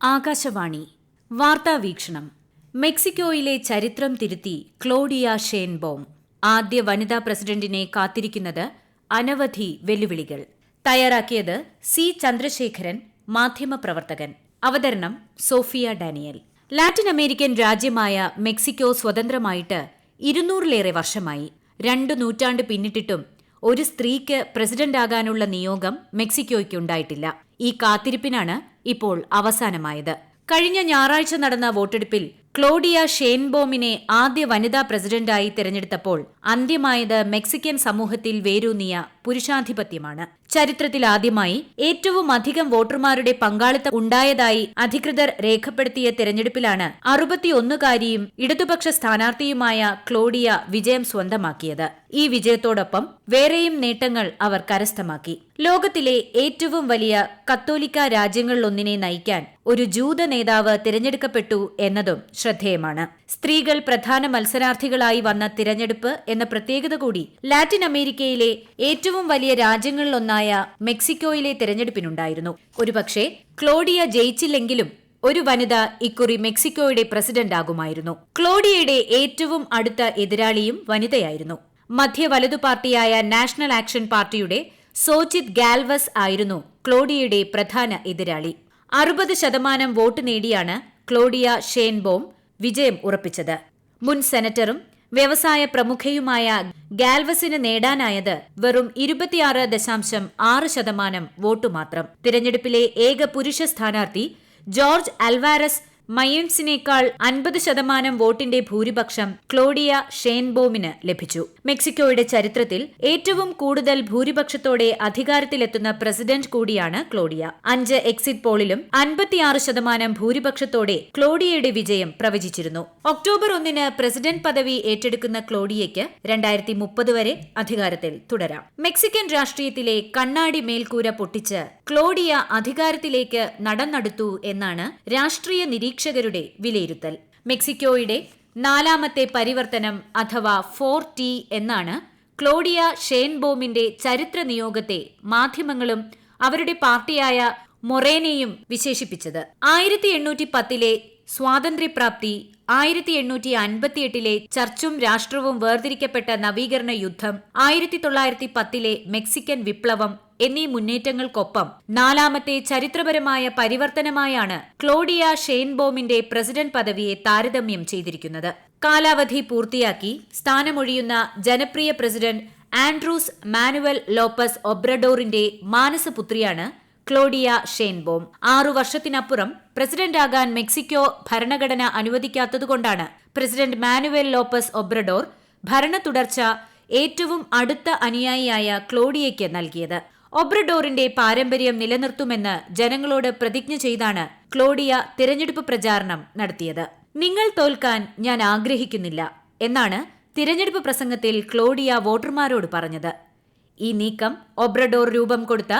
ആകാശവാണി. വാർത്താ വീക്ഷണം. മെക്സിക്കോയിലെ ചരിത്രം തിരുത്തി ക്ലോഡിയ ഷേൻബോം ആദ്യ വനിതാ പ്രസിഡന്റിനെ കാത്തിരിക്കുന്നത് അനവധി വെല്ലുവിളികൾ. തയ്യാറാക്കിയത് സി ചന്ദ്രശേഖരൻ മാധ്യമപ്രവർത്തകൻ അവതരണം സോഫിയ ഡാനിയൽ. ലാറ്റിൻ അമേരിക്കൻ രാജ്യമായ മെക്സിക്കോ സ്വതന്ത്രമായിട്ട് ഇരുന്നൂറിലേറെ വർഷമായി. രണ്ടു നൂറ്റാണ്ട് പിന്നിട്ടിട്ടും ഒരു സ്ത്രീക്ക് പ്രസിഡന്റാകാനുള്ള നിയോഗം മെക്സിക്കോയ്ക്കുണ്ടായിട്ടില്ല. ഈ കാത്തിരിപ്പിനാണ് ഇപ്പോൾ അവസാനമായത്. കഴിഞ്ഞ ഞായറാഴ്ച നടന്ന വോട്ടെടുപ്പിൽ ക്ലോഡിയ ഷെയ്ൻബോമിനെ ആദ്യ വനിതാ പ്രസിഡന്റായി തെരഞ്ഞെടുത്തപ്പോൾ അന്ത്യമായത് മെക്സിക്കൻ സമൂഹത്തിൽ വേരൂന്നിയ പുരുഷാധിപത്യമാണ്. ചരിത്രത്തിൽ ആദ്യമായി ഏറ്റവും അധികം വോട്ടർമാരുടെ പങ്കാളിത്തം ഉണ്ടായതായി അധികൃതർ രേഖപ്പെടുത്തിയ തെരഞ്ഞെടുപ്പിലാണ് അറുപത്തിയൊന്നുകാരിയും ഇടതുപക്ഷ സ്ഥാനാർത്ഥിയുമായ ക്ലോഡിയ വിജയം സ്വന്തമാക്കിയത്. ഈ വിജയത്തോടൊപ്പം വേറെയും നേട്ടങ്ങൾ അവർ കരസ്ഥമാക്കി. ലോകത്തിലെ ഏറ്റവും വലിയ കത്തോലിക്ക രാജ്യങ്ങളിലൊന്നിനെ നയിക്കാൻ ഒരു ജൂത നേതാവ് തിരഞ്ഞെടുക്കപ്പെട്ടു എന്നതും ശ്രദ്ധേയമാണ്. സ്ത്രീകൾ പ്രധാന മത്സരാർത്ഥികളായി വന്ന തിരഞ്ഞെടുപ്പ് എന്ന പ്രത്യേകത കൂടി ലാറ്റിൻ അമേരിക്കയിലെ ഏറ്റവും വലിയ രാജ്യങ്ങളിലൊന്നായ മെക്സിക്കോയിലെ തെരഞ്ഞെടുപ്പിനുണ്ടായിരുന്നു. ഒരുപക്ഷെ ക്ലോഡിയ ജയിച്ചില്ലെങ്കിലും ഒരു വനിത ഇക്കുറി മെക്സിക്കോയുടെ പ്രസിഡന്റ് ആകുമായിരുന്നു ക്ലോഡിയയുടെ ഏറ്റവും അടുത്ത എതിരാളിയും വനിതയായിരുന്നു. മധ്യ വലതു പാർട്ടിയായ നാഷണൽ ആക്ഷൻ പാർട്ടിയുടെ സോചിത് ഗാൽവസ് ആയിരുന്നു ക്ലോഡിയയുടെ പ്രധാന എതിരാളി. അറുപത് ശതമാനം വോട്ട് നേടിയാണ് ക്ലോഡിയ ഷേൻബോം വിജയം ഉറപ്പിച്ചത്. മുൻ സെനറ്ററും വ്യവസായ പ്രമുഖയുമായ ഗാൽവസിന് നേടാനായത് വെറും ഇരുപത്തിയാറ് ദശാംശം ആറ് ശതമാനം വോട്ടു മാത്രം. തിരഞ്ഞെടുപ്പിലെ ഏക പുരുഷ സ്ഥാനാർത്ഥി ജോർജ് അൽവാരസ് മയൻസിനേക്കാൾ അൻപത് ശതമാനം വോട്ടിന്റെ ഭൂരിപക്ഷം ക്ലോഡിയ ഷേൻബോമിന് ലഭിച്ചു. മെക്സിക്കോയുടെ ചരിത്രത്തിൽ ഏറ്റവും കൂടുതൽ ഭൂരിപക്ഷത്തോടെ അധികാരത്തിലെത്തുന്ന പ്രസിഡന്റ് കൂടിയാണ് ക്ലോഡിയ. അഞ്ച് എക്സിറ്റ് പോളിലും അൻപത്തിയാറ് ശതമാനം ഭൂരിപക്ഷത്തോടെ ക്ലോഡിയയുടെ വിജയം പ്രവചിച്ചിരുന്നു. ഒക്ടോബർ ഒന്നിന് പ്രസിഡന്റ് പദവി ഏറ്റെടുക്കുന്ന ക്ലോഡിയയ്ക്ക് രണ്ടായിരത്തി മുപ്പത് വരെ അധികാരത്തിൽ തുടരാം. മെക്സിക്കൻ രാഷ്ട്രീയത്തിലെ കണ്ണാടി മേൽക്കൂര പൊട്ടിച്ച് ക്ലോഡിയ അധികാരത്തിലേക്ക് നടന്നെടുത്തു എന്നാണ് രാഷ്ട്രീയ നിരീക്ഷകരുടെ വിലയിരുത്തൽ. മെക്സിക്കോയുടെ നാലാമത്തെ പരിവർത്തനം അഥവാ ഫോർ ടി എന്നാണ് ക്ലോഡിയ ഷേൻബോമിന്റെ ചരിത്ര നിയോഗത്തെ മാധ്യമങ്ങളും അവരുടെ പാർട്ടിയായ മൊറേനയും വിശേഷിപ്പിച്ചത്. ആയിരത്തി എണ്ണൂറ്റി പത്തിലെ സ്വാതന്ത്ര്യപ്രാപ്തി ആയിരത്തി എണ്ണൂറ്റി അൻപത്തിയെട്ടിലെ ചർച്ചും രാഷ്ട്രവും വേർതിരിക്കപ്പെട്ട നവീകരണ യുദ്ധം ആയിരത്തി തൊള്ളായിരത്തി പത്തിലെ മെക്സിക്കൻ വിപ്ലവം എന്നീ മുന്നേറ്റങ്ങൾക്കൊപ്പം നാലാമത്തെ ചരിത്രപരമായ പരിവർത്തനമായാണ് ക്ലോഡിയ ഷെയ്ൻബോമിന്റെ പ്രസിഡന്റ് പദവിയെ താരതമ്യം ചെയ്തിരിക്കുന്നത്. കാലാവധി പൂർത്തിയാക്കി സ്ഥാനമൊഴിയുന്ന ജനപ്രിയ പ്രസിഡന്റ് ആൻഡ്രൂസ് മാനുവൽ ലോപ്പസ് ഒബ്രഡോറിന്റെ മാനസപുത്രിയാണ് ക്ലോഡിയ ഷെയ്ൻബോം. ആറു വർഷത്തിനപ്പുറം പ്രസിഡന്റാകാൻ മെക്സിക്കോ ഭരണഘടന അനുവദിക്കാത്തതുകൊണ്ടാണ് പ്രസിഡന്റ് മാനുവൽ ലോപ്പസ് ഒബ്രഡോർ ഭരണ തുടർച്ച ഏറ്റവും അടുത്ത അനുയായിയായ ക്ലോഡിയയ്ക്ക് നൽകിയത്. ഒബ്രഡോറിന്റെ പാരമ്പര്യം നിലനിർത്തുമെന്ന് ജനങ്ങളോട് പ്രതിജ്ഞ ചെയ്താണ് ക്ലോഡിയ തിരഞ്ഞെടുപ്പ് പ്രചാരണം നടത്തിയത്. നിങ്ങൾ തോൽക്കാൻ ഞാൻ ആഗ്രഹിക്കുന്നില്ല എന്നാണ് തിരഞ്ഞെടുപ്പ് പ്രസംഗത്തിൽ ക്ലോഡിയ വോട്ടർമാരോട് പറഞ്ഞത്. ഈ നീക്കം ഒബ്രഡോർ രൂപം കൊടുത്ത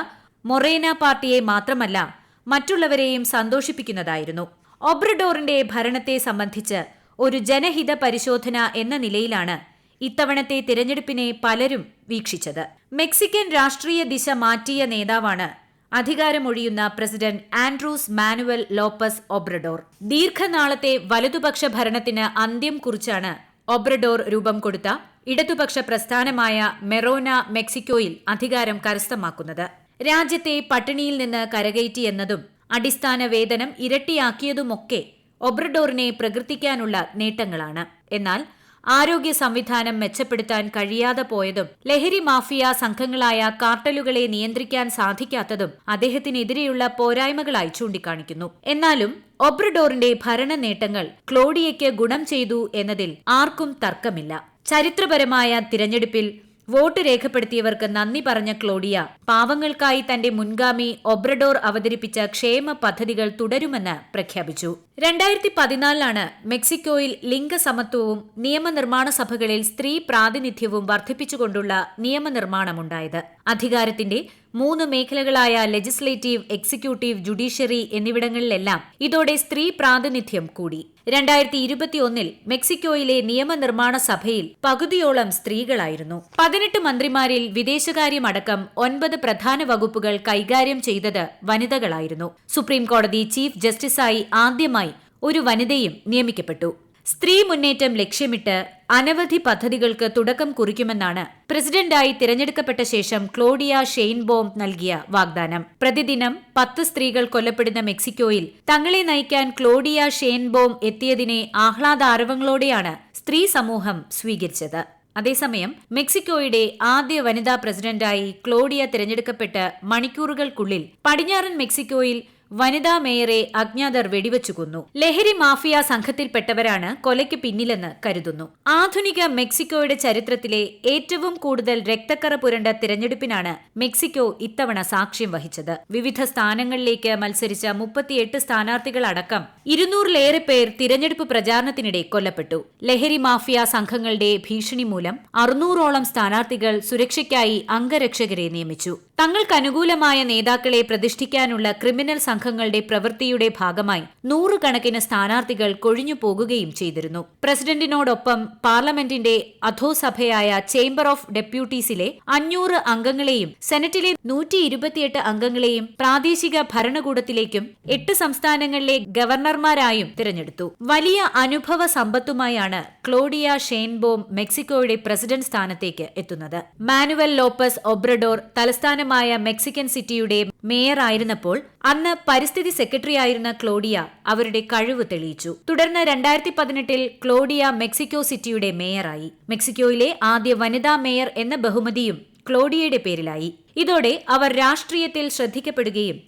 മൊറേന പാർട്ടിയെ മാത്രമല്ല മറ്റുള്ളവരെയും സന്തോഷിപ്പിക്കുന്നതായിരുന്നു. ഒബ്രഡോറിന്റെ ഭരണത്തെ സംബന്ധിച്ച് ഒരു ജനഹിത പരിശോധന എന്ന നിലയിലാണ് ഇത്തവണത്തെ തിരഞ്ഞെടുപ്പിനെ പലരും വീക്ഷിച്ചത്. മെക്സിക്കൻ രാഷ്ട്രീയ ദിശ മാറ്റിയ നേതാവാണ് അധികാരമൊഴിയുന്ന president Andres Manuel Lopez Obrador. ദീർഘനാളത്തെ വലതുപക്ഷ ഭരണത്തിന് അന്ത്യം കുറിച്ചാണ് ഒബ്രഡോർ രൂപം കൊടുത്ത ഇടതുപക്ഷ പ്രസ്ഥാനമായ മെറോന മെക്സിക്കോയിൽ അധികാരം കരസ്ഥമാക്കുന്നത്. രാജ്യത്തെ പട്ടിണിയിൽ നിന്ന് കരകയറ്റിയെന്നതും അടിസ്ഥാന വേതനം ഇരട്ടിയാക്കിയതുമൊക്കെ ഒബ്രഡോറിനെ പ്രകൃതിക്കാനുള്ള നേട്ടങ്ങളാണ്. എന്നാൽ ആരോഗ്യ സംവിധാനം മെച്ചപ്പെടുത്താൻ കഴിയാതെ പോയതും ലഹരി മാഫിയ സംഘങ്ങളായ കാർട്ടലുകളെ നിയന്ത്രിക്കാൻ സാധിക്കാത്തതും അദ്ദേഹത്തിനെതിരെയുള്ള പോരായ്മകളായി ചൂണ്ടിക്കാണിക്കുന്നു. എന്നാലും ഒബ്രഡോറിന്റെ ഭരണ നേട്ടങ്ങൾ ക്ലോഡിയയ്ക്ക് ഗുണം ചെയ്തു എന്നതിൽ ആർക്കും തർക്കമില്ല. ചരിത്രപരമായ തിരഞ്ഞെടുപ്പിൽ വോട്ട് രേഖപ്പെടുത്തിയവർക്ക് നന്ദി പറഞ്ഞ ക്ലോഡിയ പാവങ്ങൾക്കായി തന്റെ മുൻഗാമി ഒബ്രഡോർ അവതരിപ്പിച്ച ക്ഷേമ പദ്ധതികൾ തുടരുമെന്ന് പ്രഖ്യാപിച്ചു. രണ്ടായിരത്തി പതിനാലിലാണ് മെക്സിക്കോയിൽ ലിംഗസമത്വവും നിയമനിർമ്മാണ സഭകളിൽ സ്ത്രീ പ്രാതിനിധ്യവും വർദ്ധിപ്പിച്ചുകൊണ്ടുള്ള നിയമനിർമ്മാണമുണ്ടായത്. അധികാരത്തിന്റെ മൂന്ന് മേഖലകളായ ലെജിസ്ലേറ്റീവ് എക്സിക്യൂട്ടീവ് ജുഡീഷ്യറി എന്നിവിടങ്ങളിലെല്ലാം ഇതോടെ സ്ത്രീ പ്രാതിനിധ്യം കൂടി. രണ്ടായിരത്തി ഇരുപത്തിയൊന്നിൽ മെക്സിക്കോയിലെ നിയമനിർമ്മാണ സഭയിൽ പകുതിയോളം സ്ത്രീകളായിരുന്നു. പതിനെട്ട് മന്ത്രിമാരിൽ വിദേശകാര്യമടക്കം ഒൻപത് പ്രധാന വകുപ്പുകൾ കൈകാര്യം ചെയ്തത് വനിതകളായിരുന്നു. സുപ്രീംകോടതി ചീഫ് ജസ്റ്റിസായി ആദ്യമായി ഒരു വനിതയും നിയമിക്കപ്പെട്ടു. സ്ത്രീ മുന്നേറ്റം ലക്ഷ്യമിട്ട് അനവധി പദ്ധതികൾക്ക് തുടക്കം കുറിക്കുമെന്നാണ് പ്രസിഡന്റായി തിരഞ്ഞെടുക്കപ്പെട്ട ശേഷം ക്ലോഡിയ ഷെയ്ൻബോം നൽകിയ വാഗ്ദാനം. പ്രതിദിനം പത്ത് സ്ത്രീകൾ കൊല്ലപ്പെടുന്ന മെക്സിക്കോയിൽ തങ്ങളെ നയിക്കാൻ ക്ലോഡിയ ഷെയ്ൻബോം എത്തിയതിനെ ആഹ്ലാദാരവങ്ങളോടെയാണ് സ്ത്രീ സമൂഹം സ്വീകരിച്ചത്. അതേസമയം മെക്സിക്കോയുടെ ആദ്യ വനിതാ പ്രസിഡന്റായി ക്ലോഡിയ തിരഞ്ഞെടുക്കപ്പെട്ട് മണിക്കൂറുകൾക്കുള്ളിൽ പടിഞ്ഞാറൻ മെക്സിക്കോയിൽ വനിതാ മേയറെ അജ്ഞാതർ വെടിവെച്ചു കൊന്നു. ലഹരി മാഫിയ സംഘത്തിൽപ്പെട്ടവരാണ് കൊലയ്ക്ക് പിന്നിലെന്ന് കരുതുന്നു. ആധുനിക മെക്സിക്കോയുടെ ചരിത്രത്തിലെ ഏറ്റവും കൂടുതൽ രക്തക്കറ പുരണ്ട തിരഞ്ഞെടുപ്പിനാണ് മെക്സിക്കോ ഇത്തവണ സാക്ഷ്യം വഹിച്ചത്. വിവിധ സ്ഥാനങ്ങളിലേക്ക് മത്സരിച്ച മുപ്പത്തിയെട്ട് സ്ഥാനാർത്ഥികളടക്കം ഇരുന്നൂറിലേറെ പേർ തിരഞ്ഞെടുപ്പ് പ്രചാരണത്തിനിടെ കൊല്ലപ്പെട്ടു. ലഹരി മാഫിയ സംഘങ്ങളുടെ ഭീഷണി മൂലം അറുന്നൂറോളം സ്ഥാനാർത്ഥികൾ സുരക്ഷയ്ക്കായി അംഗരക്ഷകരെ നിയമിച്ചു. തങ്ങൾക്കനുകൂലമായ നേതാക്കളെ പ്രതിഷ്ഠിക്കാനുള്ള ക്രിമിനൽ സംഘങ്ങളുടെ പ്രവൃത്തിയുടെ ഭാഗമായി നൂറുകണക്കിന് സ്ഥാനാർത്ഥികൾ കൊഴിഞ്ഞു പോകുകയും ചെയ്തിരുന്നു. പ്രസിഡന്റിനോടൊപ്പം പാർലമെന്റിന്റെ അധോസഭയായ ചേംബർ ഓഫ് ഡെപ്യൂട്ടീസിലെ അഞ്ഞൂറ് അംഗങ്ങളെയും സെനറ്റിലെ നൂറ്റി ഇരുപത്തിയെട്ട് അംഗങ്ങളെയും പ്രാദേശിക ഭരണകൂടത്തിലേക്കും എട്ട് സംസ്ഥാനങ്ങളിലെ ഗവർണർമാരായും തിരഞ്ഞെടുത്തു. വലിയ അനുഭവ സമ്പത്തുമായാണ് ക്ലോഡിയ ഷെയ്ൻബോം മെക്സിക്കോയുടെ പ്രസിഡന്റ് സ്ഥാനത്തേക്ക് എത്തുന്നത്. മാനുവൽ ലോപ്പസ് ഒബ്രഡോർ തലസ്ഥാനമായ മെക്സിക്കൻ സിറ്റിയുടെ മേയറായിരുന്നപ്പോൾ അന്ന് പരിസ്ഥിതി സെക്രട്ടറിയായിരുന്ന ക്ലോഡിയ അവരുടെ കഴിവ് തെളിയിച്ചു. തുടർന്ന് രണ്ടായിരത്തി പതിനെട്ടിൽ ക്ലോഡിയ മെക്സിക്കോ സിറ്റിയുടെ മേയറായി. മെക്സിക്കോയിലെ ആദ്യ വനിതാ മേയർ എന്ന ബഹുമതിയും ക്ലോഡിയയുടെ പേരിലായി. ഇതോടെ അവർ രാഷ്ട്രീയത്തിൽ ശ്രദ്ധിക്കപ്പെടുകയും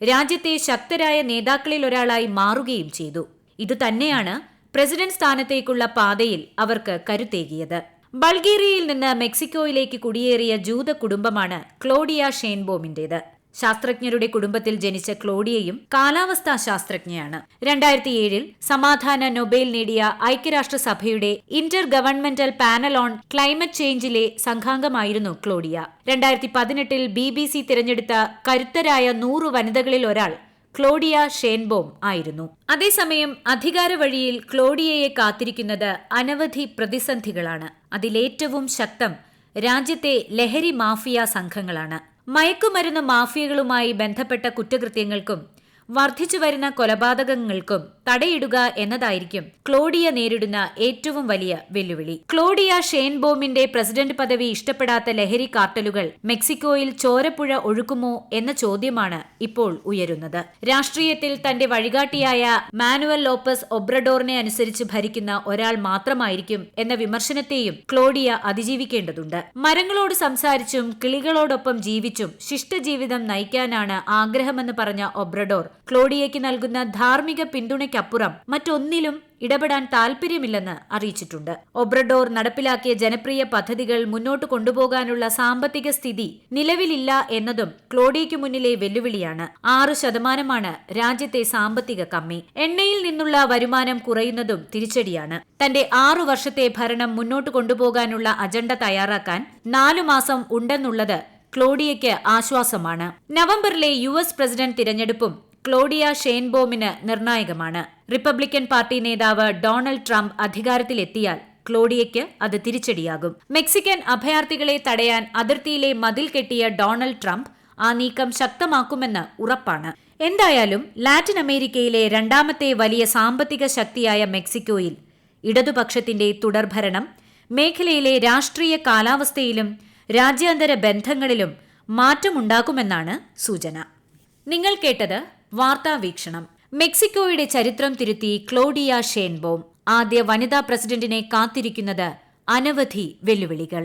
രാജ്യത്തെ ശക്തരായ നേതാക്കളിൽ ഒരാളായി മാറുകയും ചെയ്തു. ഇതുതന്നെയാണ് പ്രസിഡന്റ് സ്ഥാനത്തേക്കുള്ള പാതയിൽ അവർക്ക് കരുത്തേകിയത്. ബൾഗേറിയയിൽ നിന്ന് മെക്സിക്കോയിലേക്ക് കുടിയേറിയ ജൂത കുടുംബമാണ് ക്ലോഡിയ ഷെയ്ൻബോമിന്റേത്. ശാസ്ത്രജ്ഞരുടെ കുടുംബത്തിൽ ജനിച്ച ക്ലോഡിയയും കാലാവസ്ഥാ ശാസ്ത്രജ്ഞയാണ്. രണ്ടായിരത്തി ഏഴിൽ സമാധാന നൊബേൽ നേടിയ ഐക്യരാഷ്ട്രസഭയുടെ intergovernmental panel on climate ചേഞ്ചിലെ സംഘാംഗമായിരുന്നു ക്ലോഡിയ. രണ്ടായിരത്തി പതിനെട്ടിൽ ബി ബി സി തിരഞ്ഞെടുത്ത കരുത്തരായ നൂറു വനിതകളിൽ ഒരാൾ ക്ലോഡിയ ഷേൻബോം ആയിരുന്നു. അതേസമയം അധികാര വഴിയിൽ ക്ലോഡിയയെ കാത്തിരിക്കുന്നത് അനവധി പ്രതിസന്ധികളാണ്. അതിലേറ്റവും ശക്തം രാജ്യത്തെ ലഹരി മാഫിയ സംഘങ്ങളാണ്. മയക്കുമരുന്ന് മാഫിയകളുമായി ബന്ധപ്പെട്ട കുറ്റകൃത്യങ്ങൾക്കും വർദ്ധിച്ചുവരുന്ന കൊലപാതകങ്ങൾക്കും തടയിടുക എന്നതായിരിക്കും ക്ലോഡിയ നേരിടുന്ന ഏറ്റവും വലിയ വെല്ലുവിളി. ക്ലോഡിയ ഷെയ്ൻബോമിന്റെ പ്രസിഡന്റ് പദവി ഇഷ്ടപ്പെടാത്ത ലഹരി കാർട്ടലുകൾ മെക്സിക്കോയിൽ ചോരപ്പുഴ ഒഴുക്കുമോ എന്ന ചോദ്യമാണ് ഇപ്പോൾ ഉയരുന്നത്. രാഷ്ട്രീയത്തിൽ തന്റെ വഴികാട്ടിയായ മാനുവൽ ലോപ്പസ് ഒബ്രഡോറിനെ അനുസരിച്ച് ഭരിക്കുന്ന ഒരാൾ മാത്രമായിരിക്കും എന്ന വിമർശനത്തെയും ക്ലോഡിയ അതിജീവിക്കേണ്ടതുണ്ട്. മരങ്ങളോട് സംസാരിച്ചും കിളികളോടൊപ്പം ജീവിച്ചും ശിഷ്ടജീവിതം നയിക്കാനാണ് ആഗ്രഹമെന്ന് പറഞ്ഞ ഒബ്രഡോർ ക്ലോഡിയയ്ക്ക് നൽകുന്ന ധാർമ്മിക പിന്തുണയ്ക്കപ്പുറം മറ്റൊന്നിലും ഇടപെടാൻ താൽപര്യമില്ലെന്ന് അറിയിച്ചിട്ടുണ്ട്. ഒബ്രഡോർ നടപ്പിലാക്കിയ ജനപ്രിയ പദ്ധതികൾ മുന്നോട്ട് കൊണ്ടുപോകാനുള്ള സാമ്പത്തിക സ്ഥിതി നിലവിലില്ല എന്നതും ക്ലോഡിയയ്ക്ക് മുന്നിലെ വെല്ലുവിളിയാണ്. ആറ് ശതമാനമാണ് രാജ്യത്തെ സാമ്പത്തിക കമ്മി. എണ്ണയിൽ നിന്നുള്ള വരുമാനം കുറയുന്നതും തിരിച്ചടിയാണ്. തന്റെ ആറു വർഷത്തെ ഭരണം മുന്നോട്ട് കൊണ്ടുപോകാനുള്ള അജണ്ട തയ്യാറാക്കാൻ നാലു മാസം ഉണ്ടെന്നുള്ളത് ക്ലോഡിയയ്ക്ക് ആശ്വാസമാണ്. നവംബറിലെ യു എസ് പ്രസിഡന്റ് തിരഞ്ഞെടുപ്പും ക്ലോഡിയ ഷെയ്ൻബോമിന് നിർണായകമാണ്. റിപ്പബ്ലിക്കൻ പാർട്ടി നേതാവ് ഡൊണാൾഡ് ട്രംപ് അധികാരത്തിലെത്തിയാൽ ക്ലോഡിയയ്ക്ക് അത് തിരിച്ചടിയാകും. മെക്സിക്കൻ അഭയാർത്ഥികളെ തടയാൻ അതിർത്തിയിലെ മതിൽ കെട്ടിയ ഡൊണാൾഡ് ട്രംപ് ആ നീക്കം ശക്തമാക്കുമെന്ന് ഉറപ്പാണ്. എന്തായാലും ലാറ്റിൻ അമേരിക്കയിലെ രണ്ടാമത്തെ വലിയ സാമ്പത്തിക ശക്തിയായ മെക്സിക്കോയിൽ ഇടതുപക്ഷത്തിന്റെ തുടർഭരണം മേഖലയിലെ രാഷ്ട്രീയ കാലാവസ്ഥയിലും രാജ്യാന്തര ബന്ധങ്ങളിലും മാറ്റമുണ്ടാക്കുമെന്നാണ് സൂചന. നിങ്ങൾ കേട്ടത് വാർത്താ വീക്ഷണം മെക്സിക്കോയുടെ ചരിത്രം തിരുത്തി ക്ലോഡിയ ഷേൻബോം ആദ്യ വനിതാ പ്രസിഡന്റിനെ കാത്തിരിക്കുന്നത് അനവധി വെല്ലുവിളികൾ.